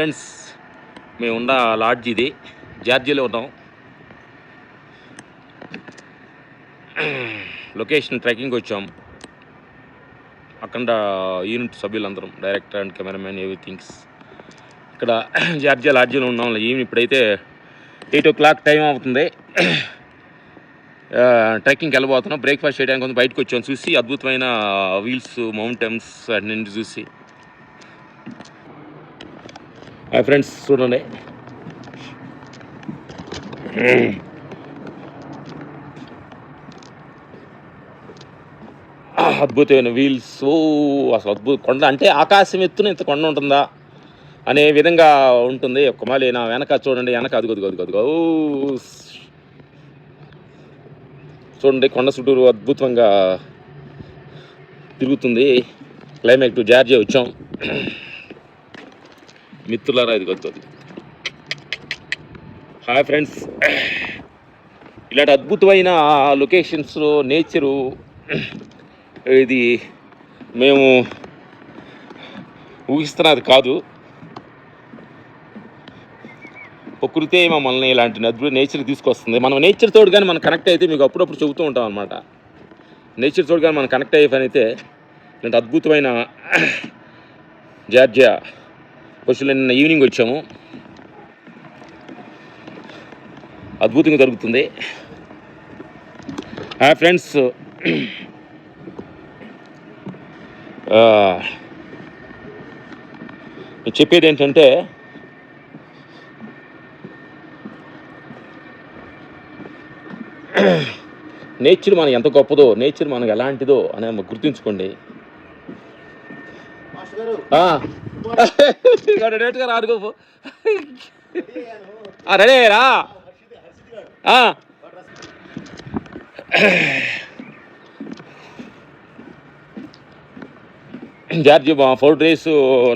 Friends మేము ఉన్న LADS ఇది జార్జీలో ఉన్నాం. లొకేషన్ ట్రెక్కింగ్ వచ్చాం. అక్కడ యూనిట్ సభ్యులందరం డైరెక్టర్ అండ్ కెమెరామెన్ ఎవ్రీథింగ్స్ ఇక్కడ జార్జియా లాడ్జీలో ఉన్నాం. ఈవినింగ్ ఇప్పుడైతే ఎయిట్ ఓ క్లాక్ టైం అవుతుంది. ట్రెక్కింగ్కి వెళ్ళబోతున్నాం. బ్రేక్ఫాస్ట్ చేయడానికి కొంచెం బయటకు వచ్చాం. చూసి అద్భుతమైన వీల్స్ మౌంటైన్స్ అన్నింటి చూసి. హాయ్ ఫ్రెండ్స్ చూడండి. అద్భుతమైన వీల్స్. అసలు అద్భుత కొండ. అంటే ఆకాశం ఎత్తున ఇంత కొండ ఉంటుందా? అనే విధంగా ఉంటుంది. ఒక్క మళ్ళీ నా వెనక చూడండి వెనక అదిగో అదిగో అదిగో ఓ, చూడండి కొండ చుట్టూరు అద్భుతంగా తిరుగుతుంది. క్లైమేట్ టు జార్జియా వచ్చాం. మిత్రులారా ఇది వస్తుంది హాయ్ ఫ్రెండ్స్. ఇలాంటి అద్భుతమైన లొకేషన్స్లో నేచరు ఇది మేము ఊహిస్తున్నది కాదు. ప్రకృతే మమ్మల్ని ఇలాంటి అద్భుత నేచర్ తీసుకొస్తుంది. మనం నేచర్ తోడు కానీ మనం కనెక్ట్ అయితే మీకు అప్పుడప్పుడు చెబుతూ ఉంటాం అనమాట నేచర్ తోడు కానీ మనం కనెక్ట్ అయ్యే పని అయితే ఇలాంటి అద్భుతమైన జార్జియా పశువులు నిన్న ఈవినింగ్ వచ్చాము. అద్భుతంగా జరుగుతుంది. హాయ్ ఫ్రెండ్స్ నేను చెప్పేది ఏంటంటే నేచర్ మనం ఎంత గొప్పదో నేచర్ మనకు ఎలాంటిదో అని గుర్తుంచుకోండి. ఇక్కడ డైరెక్ట్గా రాడుకో రెడీ రా జార్జి ఫోర్ డేస్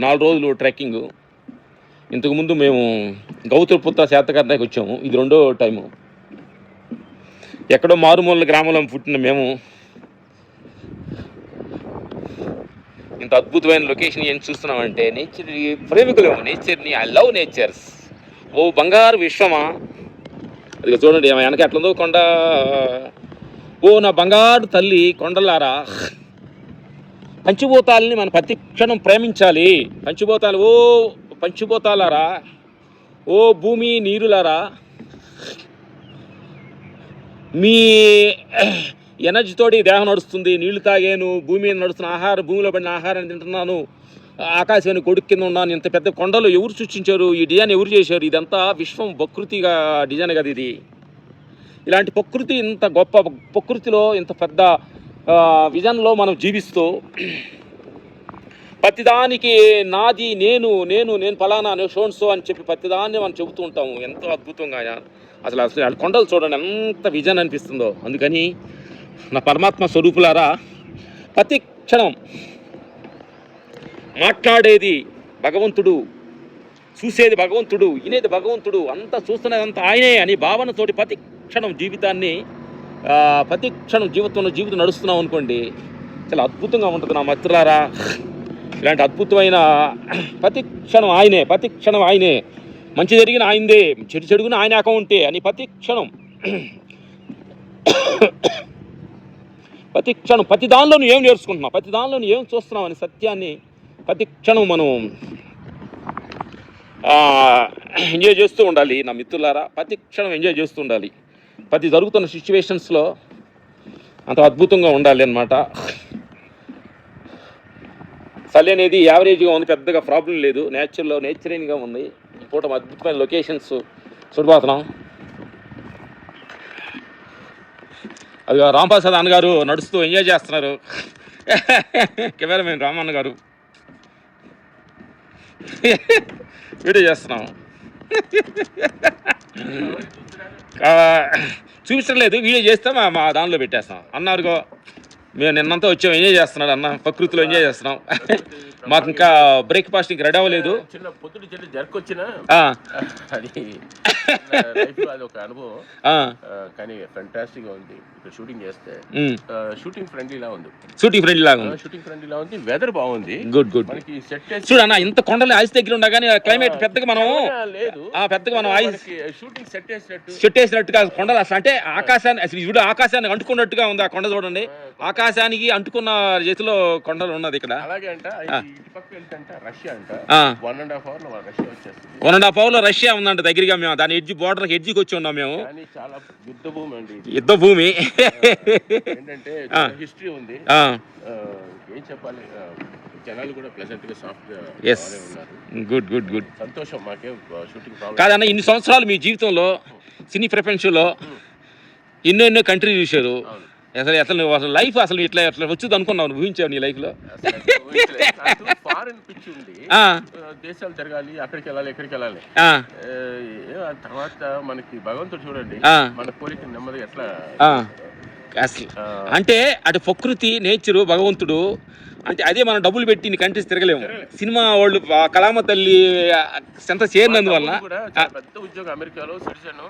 నాలుగు రోజులు ట్రెక్కింగ్. ఇంతకుముందు మేము గౌతపుత్ర శాతకర్ణకి వచ్చాము. ఇది రెండో టైము. ఎక్కడో మారుమూల గ్రామంలో పుట్టిన మేము ఇంత అద్భుతమైన లొకేషన్ ఏం చూస్తున్నామంటే నేచర్ ప్రేమికులేము నేచర్ని ఐ లవ్ నేచర్స్ ఓ బంగారు విశ్వమా? అది చూడండి ఏమో వెనక ఎట్లుందో కొండ. ఓ నా బంగారు తల్లి కొండలారా. పంచిభూతాలని మన ప్రతి క్షణం ప్రేమించాలి. పంచిభూతాలు ఓ పంచిభూతాలారా. ఓ భూమి నీరులారా. మీ ఎనర్జీతోటి దేహం నడుస్తుంది నీళ్ళు తాగాను భూమి మీద నడుస్తున్న ఆహారం భూమిలో పడిన ఆహారాన్ని తింటున్నాను. ఆకాశాన్ని కొడుకు కింద ఉన్నాను. ఇంత పెద్ద కొండలు ఎవరు సృష్టించారు? ఈ డిజైన్ ఎవరు చేశారు? ఇదంతా విశ్వం ప్రకృతిగా డిజైన్ కదా ఇది. ఇలాంటి ప్రకృతి ఇంత గొప్ప ప్రకృతిలో ఇంత పెద్ద విజన్లో మనం జీవిస్తూ ప్రతిదానికి నాది నేను నేను నేను ఫలానా నేను షోన్సో అని చెప్పి ప్రతిదాన్ని మనం చెబుతూ ఉంటాము. ఎంతో అద్భుతంగా అసలు అసలు కొండలు చూడండి ఎంత విజన్ అనిపిస్తుందో. అందుకని నా పరమాత్మ స్వరూపులారా ప్రతి క్షణం మాట్లాడేది భగవంతుడు చూసేది భగవంతుడు వినేది భగవంతుడు అంతా చూస్తున్నదంతా ఆయనే అని భావనతోటి ప్రతి క్షణం జీవితాన్ని ప్రతి క్షణం జీవితంలో జీవితం నడుస్తున్నాం అనుకోండి చాలా అద్భుతంగా ఉంటుంది నా మిత్రులారా. ఇలాంటి అద్భుతమైన ప్రతి క్షణం ఆయనే ప్రతి క్షణం ఆయనే. మంచి జరిగిన ఆయనదే చెడు చెడుగున ఆయన అకౌంటే అని ప్రతి క్షణం ప్రతి క్షణం ప్రతి దానిలో నువ్వు ఏం నేర్చుకుంటున్నావు? ప్రతి దానిలో నువ్వు ఏం చూస్తున్నావు అని సత్యాన్ని ప్రతి క్షణం మనం ఎంజాయ్ చేస్తూ ఉండాలి నా మిత్రులారా. ప్రతి క్షణం ఎంజాయ్ చేస్తూ ఉండాలి. ప్రతి జరుగుతున్న సిచ్యువేషన్స్లో అంత అద్భుతంగా ఉండాలి అనమాట చలి అనేది యావరేజ్గా ఉంది పెద్దగా ప్రాబ్లం లేదు. నేచర్లో నేచరైన్గా ఉంది. పూట అద్భుతమైన లొకేషన్స్ చూడబోతున్నాం. అది రాంప్రసాద్ అన్నగారు నడుస్తూ ఎంజాయ్ చేస్తున్నారు. కెమెరామెన్ రామన్న గారు వీడియో చేస్తున్నాం. చూపించడం లేదు వీడియో చేస్తే మా మా దానిలో పెట్టేస్తాం. అన్నారుగో మేము నిన్నంతా వచ్చాం ఎంజాయ్ చేస్తున్నాడు అన్న ప్రకృతిలో ఎంజాయ్ చేస్తున్నాం. మాకు ఇంకా బ్రేక్ఫాస్ట్ ఇంకా రెడీ అవ్వలేదు. ఒక అనుభవం. కానీ ఫెంటాస్టిక్ ఉంది. షూటింగ్ చేస్తే. షూటింగ్ ఫ్రెండ్లీలా ఉంది. షూటింగ్ ఫ్రెండ్ లాగా ఉంది. షూటింగ్ ఫ్రెండ్లీలా ఉంది. వెదర్ బాగుంది. గుడ్ గుడ్ మనకి సెట్ ఇంత కొండలు ఐస్ దగ్గర ఉండగానే క్లైమేట్ పెద్దగా మనం లేదు. ఆ పెద్దగా మనం ఐస్ షూటింగ్ సెట్ చేసినట్టు వేసినట్టుగా కొండలు అసలు. అంటే ఆకాశాన్ని అసలు చూడు ఆకాశాన్ని అంటుకున్నట్టుగా ఉంది ఆ కొండ చూడండి. ఆకాశానికి అంటుకున్న చేతిలో కొండలు ఉన్నది ఇక్కడ. అలాగే అంట రష్యా అంట. వన్ అండ్ హాఫ్ అవర్లో రష్యా వచ్చేస్తుంది. వన్ అండ్ హాఫ్ అవర్లో రష్యా ఉందంట దగ్గరగా మేము. దాని ఎడ్జ్ బోర్డర్ ఎడ్జికి వచ్చి ఉన్నాం మేము. చాలా యుద్ధ భూమి అండి యుద్ధ భూమి. ఏంటంటే హిస్టరీ ఉంది. ఏం చెప్పాలి? జనాలు కూడా ప్లెజెంట్గా సాఫ్ట్గా Yes. బాగానే ఉన్నారు. గుడ్ గుడ్ గుడ్ సంతోషం మాకే షూటింగ్ ప్రాబ్లం కాదన్న ఇన్ని సంవత్సరాలు మీ జీవితంలో సినీ ప్రపంచంలో ఎన్నో ఎన్నో కంట్రీ చూశారు. అసలు అసలు నువ్వు అసలు లైఫ్ అసలు ఇట్లా ఇట్లా వచ్చింది అనుకున్నావు నువ్వు ఊహించావు నీ లైఫ్లో ఫారెన్ పిచ్చి ఉంది. దేశాలు తిరగాలి అక్కడికి వెళ్ళాలి ఎక్కడికి వెళ్ళాలి. తర్వాత మనకి భగవంతుడు చూడండి. మన కోరిక నెమ్మది ఎట్లా. అసలు అంటే అటు ప్రకృతి నేచరు భగవంతుడు అంటే అదే మనం డబ్బులు పెట్టి ఇన్ని కంట్రీస్ తిరగలేము. సినిమా వాళ్ళు కళామ తల్లి ఎంత చేరినందువల్ల పెద్ద ఉద్యోగం అమెరికాలో సిటిజన్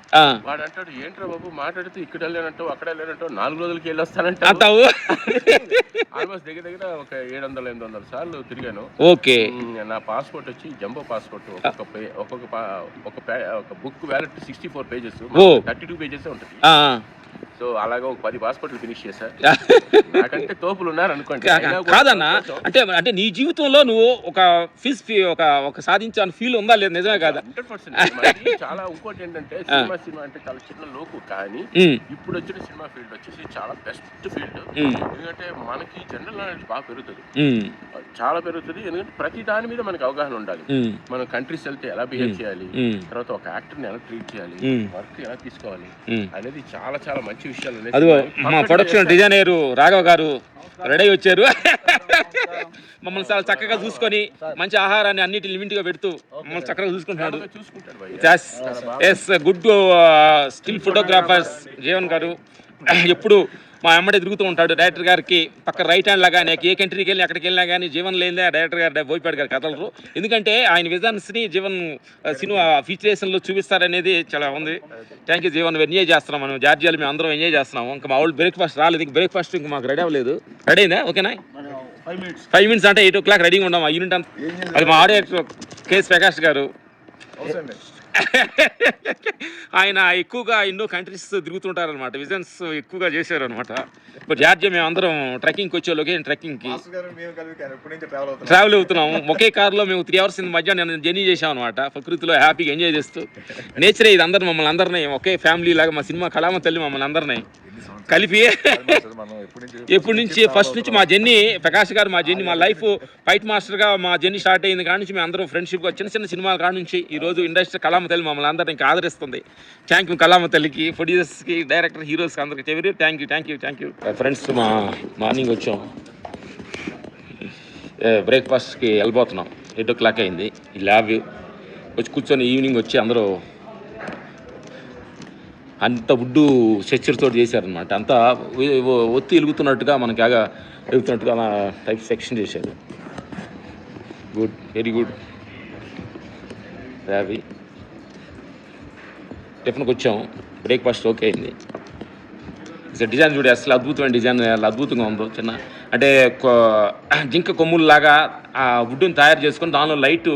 వాడు అంటాడు ఏంట్రా బాబు మాట్లాడితే ఇక్కడ వెళ్ళానంటావు అక్కడ వెళ్ళానంటావు నాలుగు రోజులకి వెళ్ళి వస్తానంటావు అంటావు. ఆల్మోస్ట్ దగ్గర దగ్గర ఒక ఏడు వందల ఎనిమిది వందల సార్లు తిరిగాను. ఓకే. నా పాస్పోర్ట్ వచ్చి జంబో పాస్పోర్ట్ ఒక్కొక్క పే ఒక్కొక్క ఒక book wallet sixty four pages. Thirty two pages ఉంటుంది. సో అలాగా ఒక పది పాస్పోర్ట్లు ఫినిష్ చేశా. ఆ. నాకంటే తోపులు ఉన్నారు అనుకోండి కాదన్నా అంటే అంటే నీ జీవితంలో నువ్వు ఒక ఫీజ్ ఒక ఒక సాధించాలని ఫీల్ ఉందా లేదు? నిజమే కాదా? 100% మరి చాలా ఇంకోటి ఏంటంటే సినిమా సినిమా అంటే చాలా చిన్న లోకు కానీ ఇప్పుడు వచ్చిన సినిమా ఫీల్డ్ వచ్చేసి చాలా బెస్ట్ ఫీల్డ్. ఎందుకంటే మనకి జనరల్ నాలెడ్జ్ బాగా పెరుగుతుంది. చాలా పెరుగుతుంది ఎందుకంటే ప్రతి దాని మీద మనకి అవగాహన ఉండాలి. మనం కంట్రీస్ వెళ్తే ఎలా బిహేవ్ చేయాలి? తర్వాత ఒక యాక్టర్ని ఎలా ట్రీట్ చేయాలి. వర్క్ ఎలా తీసుకోవాలి. అనేది చాలా చాలా మంచి. అదిగో మా ప్రొడక్షన్. డిజైనర్ రాఘవ గారు రెడీ వచ్చారు. మమ్మల్ని చాలా చక్కగా చూసుకొని మంచి ఆహారాన్ని అన్నిటి లిమిట్గా పెడుతూ మమ్మల్ని చక్కగా చూసుకుంటున్నాడు. Yes good still photographers Jeevan garu. ఎప్పుడు మా అమ్మడే తిరుగుతూ ఉంటాడు. డైరెక్టర్ గారికి పక్క రైట్ హ్యాండ్ లాగా నాకు ఏ కంట్రీకి వెళ్ళి ఎక్కడికి వెళ్ళినా కానీ జీవన్ లేదే డైరెక్టర్ గారు బోయిపాడు గారు కథలు. ఎందుకంటే ఆయన విజన్స్ని జీవన్ సినిమా ఫీచరేషన్లో చూపిస్తారనేది చాలా ఉంది. Thank you Jeevan. ఎంజాయ్ చేస్తున్నాం మనం. జార్జియాలు మేము అందరం ఎంజాయ్ చేస్తున్నాం. ఇంకా మా వాళ్ళు బ్రేక్ఫాస్ట్ రాలేదు. ఇంక బ్రేక్ఫాస్ట్ ఇంకా మాకు రెడీ అవ్వలేదు. రెడీ అయిందా? ఓకేనా? ఫైవ్ మినిట్స్ అంటే ఎయిట్ ఓ క్లాక్ రెడీగా ఉన్నాం. ఆ యూనిట్ అంతా అది మా ఆడియో కేఎస్ ప్రకాష్ గారు. ఆయన ఎక్కువగా ఎన్నో కంట్రీస్ తిరుగుతుంటారనమాట విజన్స్ ఎక్కువగా చేశారు అనమాట ఇప్పుడు జార్జియా మేము అందరం ట్రెక్కింగ్కి వచ్చే లొకేషన్ ట్రెక్కింగ్కి ట్రావెల్ అవుతున్నాం? ట్రావెల్ అవుతున్నాము ఒకే కార్లో మేము త్రీ అవర్స్ మధ్యాహ్నం జర్నీ చేసాం అనమాట ప్రకృతిలో హ్యాపీగా ఎంజాయ్ చేస్తూ. నేచరే ఇది అందరు మమ్మల్ని అందరినీ ఒకే ఫ్యామిలీ లాగా మా సినిమా కళామ తల్లి మమ్మల్ని అందరినీ కలిపి ఎప్పటి నుంచి ఫస్ట్ నుంచి మా జర్నీ ప్రకాష్ గారు మా జర్నీ మా లైఫ్ ఫైట్ మాస్టర్గా మా జర్నీ స్టార్ట్ అయింది కాడ నుంచి మేము అందరం ఫ్రెండ్షిప్గా చిన్న చిన్న సినిమాల కాడ నుంచి ఈ రోజు ఇండస్ట్రీ కళ్ళమ్మ తల్లి మమ్మల్ని అందరినీ ఇంకా ఆదరిస్తుంది. థ్యాంక్ యూ కళ్ళమ్మ తల్లికి ప్రొడ్యూసర్స్కి డైరెక్టర్ హీరోస్కి అందరికి చెవిరి thank you thank you thank you friends మా మార్నింగ్ వచ్చాం. బ్రేక్ఫాస్ట్కి వెళ్ళిపోతున్నాం ఎయిట్ ఓ క్లాక్ అయింది. ఈ ల్యాబ్ వచ్చి కూర్చొని ఈవినింగ్ వచ్చి అందరూ అంత వుడ్డు స్ట్రక్చర్తో చేశారనమాట అంతా ఒత్తి వెలుగుతున్నట్టుగా మనకి ఆగా వెలుగుతున్నట్టుగా అలా టైప్ సెక్షన్ చేశారు. గుడ్ వెరీ గుడ్ హ్యాపీ టిఫిన్కి వచ్చాం. బ్రేక్ఫాస్ట్ ఓకే అయింది. డిజైన్ చూడే అసలు అద్భుతమైన డిజైన్ అలా అద్భుతంగా ఉందో చిన్న. అంటే జింక కొమ్ముల్లాగా ఆ వుడ్డుని తయారు చేసుకొని దానిలో లైట్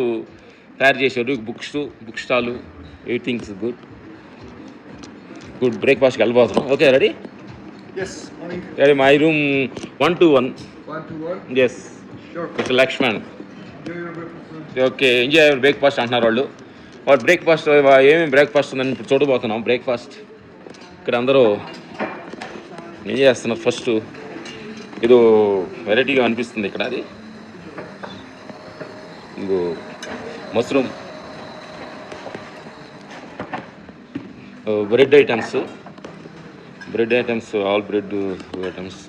తయారు చేశారు books book stall everythings good. Good బ్రేక్ఫాస్ట్కి వెళ్ళిపోతున్నాం. Okay ready? Ready my room one two one. Yes Lakshman. Okay enjoy breakfast అంటున్నారు వాళ్ళు. వాడు బ్రేక్ఫాస్ట్ ఏమేమి బ్రేక్ఫాస్ట్ ఉందని ఇప్పుడు చూడబోతున్నాం. బ్రేక్ఫాస్ట్ ఇక్కడ అందరూ ఏం చేస్తున్నారు? ఫస్ట్ ఏదో వెరైటీగా అనిపిస్తుంది ఇక్కడ అది. ఇంకో mushroom bread items bread items all bread items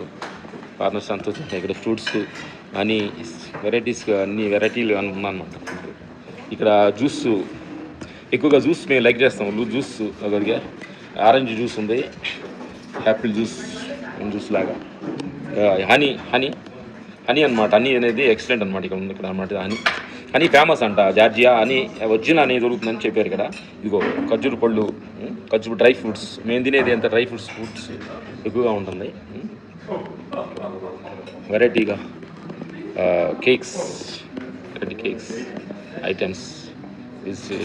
partners అంతా వచ్చాయి ఇక్కడ ఫ్రూట్స్ అన్ని వెరైటీస్ అన్ని వెరైటీలు ఉన్నాయన్నమాట ఇక్కడ జ్యూస్ ఎక్కువగా జ్యూస్ మేము లైక్ చేస్తాం. జ్యూస్ ఒకటిగా ఆరెంజ్ జ్యూస్ ఉంది. యాపిల్ జ్యూస్ జ్యూస్ లాగా. Honey honey. హనీ అనమాట హనీ అనేది ఎక్సలెంట్ అనమాట ఇక్కడ ఉంది. ఇక్కడ అనమాట హనీ. హనీ ఫేమస్ అంట. జార్జియా హనీ ఒరిజినల్ హనీ దొరుకుతుందని చెప్పారు ఇక్కడ ఇదిగో ఖర్జూర పళ్ళు ఖర్జూరు డ్రై ఫ్రూట్స్. మేము తినేది ఎంత డ్రై ఫ్రూట్స్ ఫ్రూట్స్ ఎక్కువగా ఉంటుంది. వెరైటీగా కేక్స్ వెరైటీ కేక్స్ ఐటమ్స్.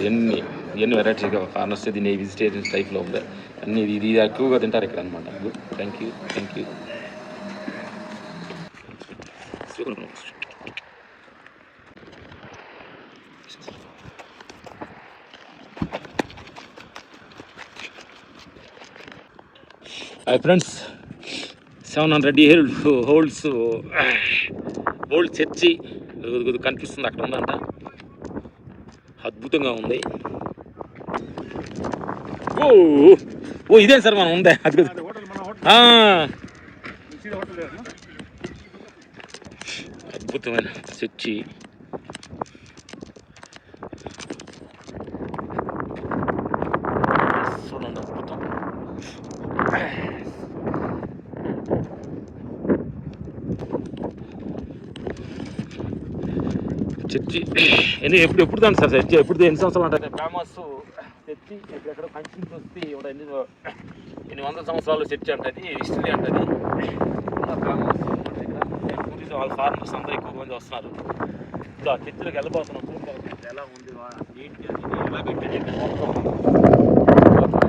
ఎన్ని ఎన్ని వెరైటీగా ఫార్నర్స్ దీన్ని వెజిటేరియన్స్ టైప్లో ఉంది అన్ని ఇది ఇది ఎక్కువగా తింటారు ఇక్కడ అనమాట good thank you thank you hi friends seven hundred year holds old church కనిపిస్తుంది అక్కడ ఉందంట అద్భుతంగా ఉంది ఓ ఓ ఇదే సార్ మనం ఉందే అది కాదు. ఆ, అద్భుతమైన చర్చి చూడండి అద్భుతం చర్చి ఎన్ని ఎప్పుడు ఎప్పుడు దాని సార్ చర్చి ఎప్పుడు ఎన్ని సంవత్సరాలు అంటే ఫేమస్ చర్చి ఎక్కడెక్కడ ఫంక్షన్స్ వస్తే ఇక్కడ ఎన్ని ఎన్ని వందల సంవత్సరాలు చర్చి అంటది హిస్టరీ అంటది. ఫేమస్ టూరిజం వాళ్ళ ఫార్మర్స్ అందరూ ఎక్కువ మంది వస్తున్నారు. ఇప్పుడు ఆ చర్చిలోకి వెళ్ళబోతున్నాం. చూడండి ఎలా ఉంది ఏంటి అది ఎలా పెట్టేది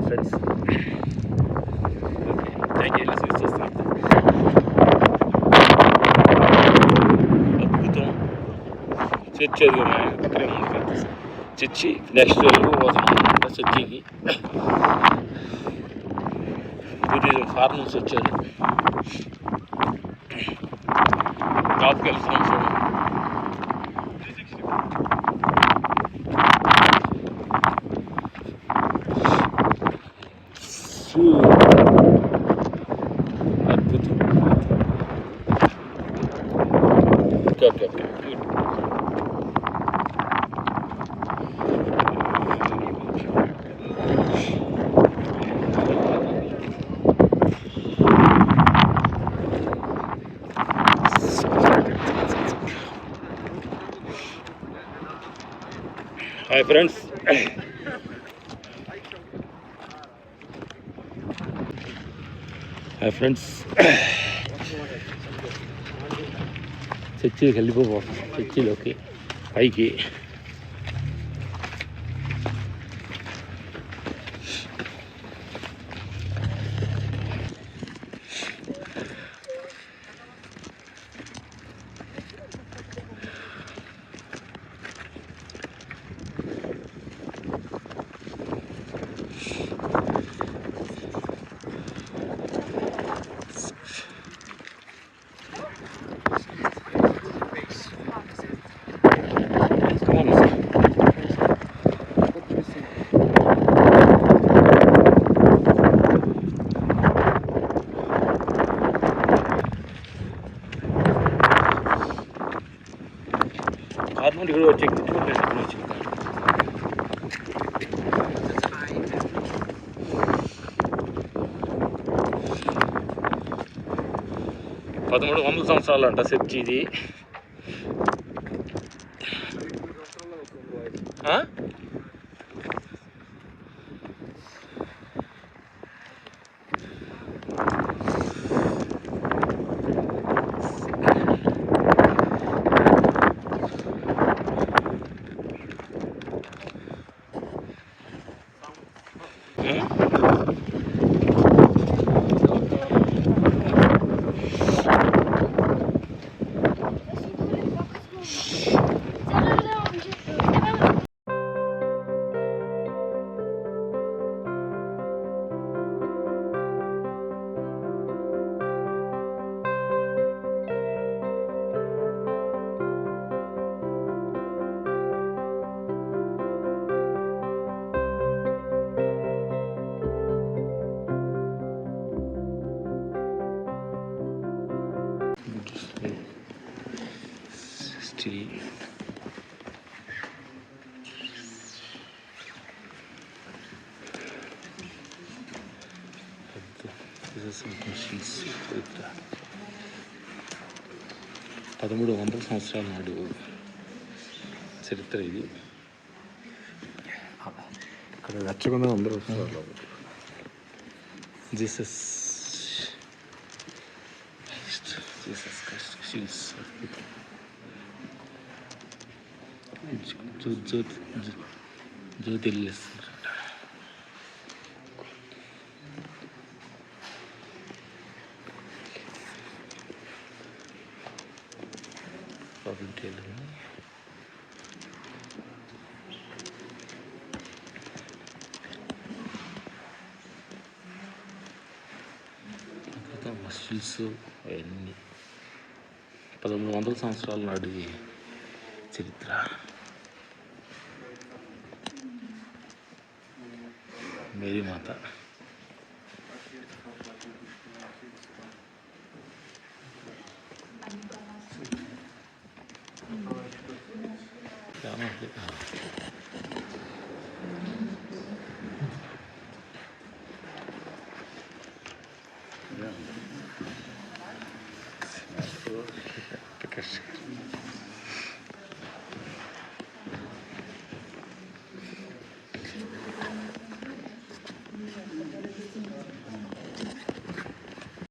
ఫ్రెండ్స్ ఓకే థ్యాంక్ యూ వెళ్ళి చేస్తున్నాను అద్భుతం చర్చి అది ఇక్కడే ఉంది కదా. చర్చి నెక్స్ట్ వెళ్ళిపోతున్నాం చర్చికి టూరిజం ఫార్మర్స్ వచ్చారు టాప్కి వెళ్తున్నాం చూడండి ఫూ. అద్భుతం okay okay okay good hi friends hi friends చర్చికి వెళ్ళిపోబోతున్నాం చర్చిలోకి పైకి కారు పదమూడు వందల సంవత్సరాలు అంట చర్చి ఇది This is some machines. పదమూడు వందల సంవత్సరాల నాడు చరిత్ర ఇది ఇక్కడ నచ్చకుండా అందరూ వస్తున్నారు జీసస్ జీసస్ క్రైస్ట్ షీల్స్ జ్యోతి జ్యోతి ప్రాబ్లం చేయలేదు తర్వాత మసిల్స్ అవన్నీ పదమూడు వందల సంవత్సరాల నాటి చరిత్ర Mary Mata Yeah, I'm gonna get, uh...